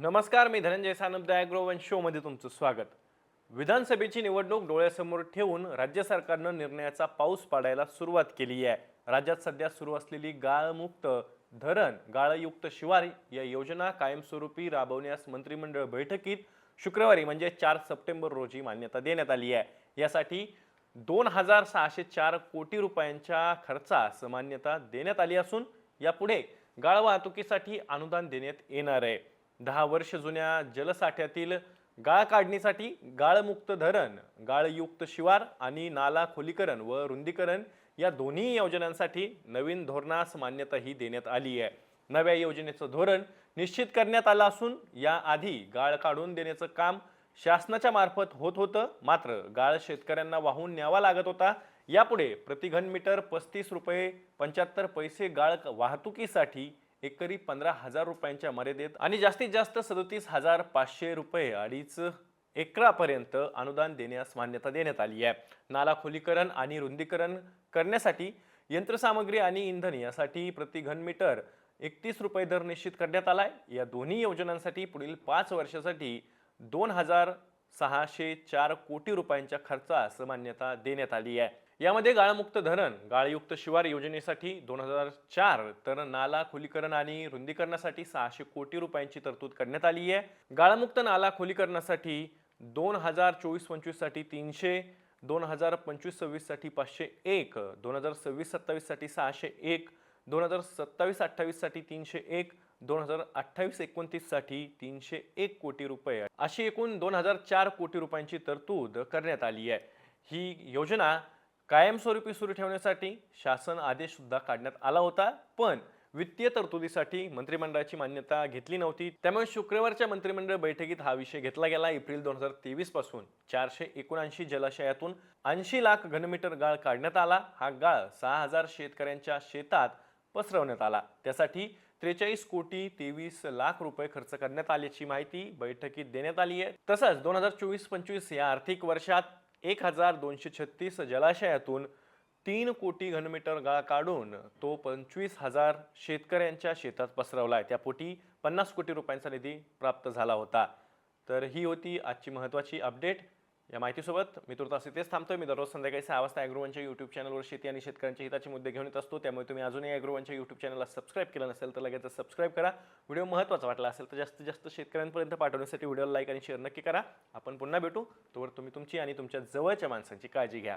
नमस्कार मी Dhananjay Sanap the Agrowon शोमध्ये तुमचं स्वागत. विधानसभेची निवडणूक डोळ्यासमोर ठेवून राज्य सरकारनं निर्णयाचा पाऊस पाडायला सुरुवात केली आहे राज्यात सध्या सुरू असलेली गाळमुक्त धरण गाळयुक्त शिवार या योजना कायमस्वरूपी राबवण्यास मंत्रिमंडळ बैठकीत शुक्रवारी म्हणजे चार सप्टेंबर रोजी मान्यता देण्यात आली आहे. यासाठी दोन हजार सहाशे चार कोटी रुपयांच्या खर्चास मान्यता देण्यात आली असून यापुढे गाळ वाहतुकीसाठी अनुदान देण्यात येणार आहे. दहा वर्ष जुन्या जलसाठ्यातील गाळ काढणीसाठी गाळमुक्त धरण गाळयुक्त शिवार आणि नाला खोलीकरण व रुंदीकरण या दोन्ही योजनांसाठी नवीन धोरणास मान्यताही देण्यात आली आहे. नव्या योजनेचं धोरण निश्चित करण्यात आलं असून याआधी गाळ काढून देण्याचं काम शासनाच्या मार्फत होत होतं. मात्र गाळ शेतकऱ्यांना वाहून न्यावा लागत होता. यापुढे प्रतिघन मीटर पस्तीस रुपये पंच्याहत्तर पैसे गाळ वाहतुकीसाठी एकरी पंधरा हजार रुपयांच्या मर्यादेत आणि जास्तीत जास्त सदतीस हजार पाचशे रुपये अडीच एकरापर्यंत अनुदान देण्यास मान्यता देण्यात आली आहे. नाला खोलीकरण आणि रुंदीकरण करण्यासाठी यंत्रसामग्री आणि इंधन यासाठी प्रति घनमीटर एकतीस रुपये दर निश्चित करण्यात आला आहे. या दोन्ही योजनांसाठी पुढील पाच वर्षासाठी दोन हजार सहाशे चार कोटी रुपयांच्या खर्चास मान्यता देण्यात आली आहे. यामध्ये गाळमुक्त धरण गाळयुक्त शिवार योजनेसाठी दोन हजार चार तर नाला खोलीकरण आणि रुंदीकरणासाठी सहाशे कोटी रुपयांची तरतूद करण्यात आली आहे. गाळमुक्त नाला खोलीकरणासाठी दोन हजार चोवीस पंचवीससाठी तीनशे दोन हजार पंचवीस सव्वीससाठी पाचशे एक दोन हजार सव्वीस सत्तावीससाठी सहाशे एक दोन हजार सत्तावीस अठ्ठावीससाठी तीनशे एक दोन हजार अठ्ठावीस एकोणतीससाठी तीनशे एक कोटी रुपये अशी एकूण दोन हजार चार कोटी रुपयांची तरतूद करण्यात आली आहे. ही योजना कायमस्वरूपी सुरू ठेवण्यासाठी शासन आदेश सुद्धा काढण्यात आला होता. पण वित्तीय तरतुदीसाठी मंत्रिमंडळाची मान्यता घेतली नव्हती. त्यामुळे शुक्रवारच्या मंत्रिमंडळ बैठकीत हा विषय घेतला गेला. एप्रिल दोन हजार तेवीसपासून चारशे एकोणऐंशी जलाशयातून ऐंशी लाख घनमीटर गाळ काढण्यात आला. हा गाळ सहा हजार शेतकऱ्यांच्या शेतात पसरवण्यात आला. त्यासाठी त्रेचाळीस कोटी तेवीस लाख रुपये खर्च करण्यात आल्याची माहिती बैठकीत देण्यात आली आहे. तसंच दोन हजार चोवीस पंचवीस या आर्थिक वर्षात एक हजार दोनशे छत्तीस जलाशयातून तीन कोटी घनमीटर गाळ काढून तो पंचवीस हजार शेतकऱ्यांच्या शेतात पसरवला आहे. त्यापोटी पन्नास कोटी रुपयांचा निधी प्राप्त झाला होता. तर ही होती आजची महत्त्वाची अपडेट या माहितीसोबत मी तुर्तास इथेच थांबतोय. मी दररोज संध्याकाळी सहा वाजता ॲग्रोवनच्या यूट्यूब चॅनलवर शेती आणि शेतकऱ्यांच्या हिताचे मुद्दे घेऊन येत असतो. त्यामुळे तुम्ही अजूनही ॲग्रोवनच्या यूट्यूब चॅनलला सबस्क्राईब केलं नसेल तर लगेच सबस्क्राईब करा. व्हिडिओ महत्त्वाचा वाटला असेल तर जास्तीत जास्त शेतकऱ्यांपर्यंत पाठवण्यासाठी व्हिडिओला लाईक आणि शेअर नक्की करा. आपण पुन्हा भेटू. तोवर तुम्ही तुमची आणि तुमच्या जवळच्या माणसांची काळजी घ्या.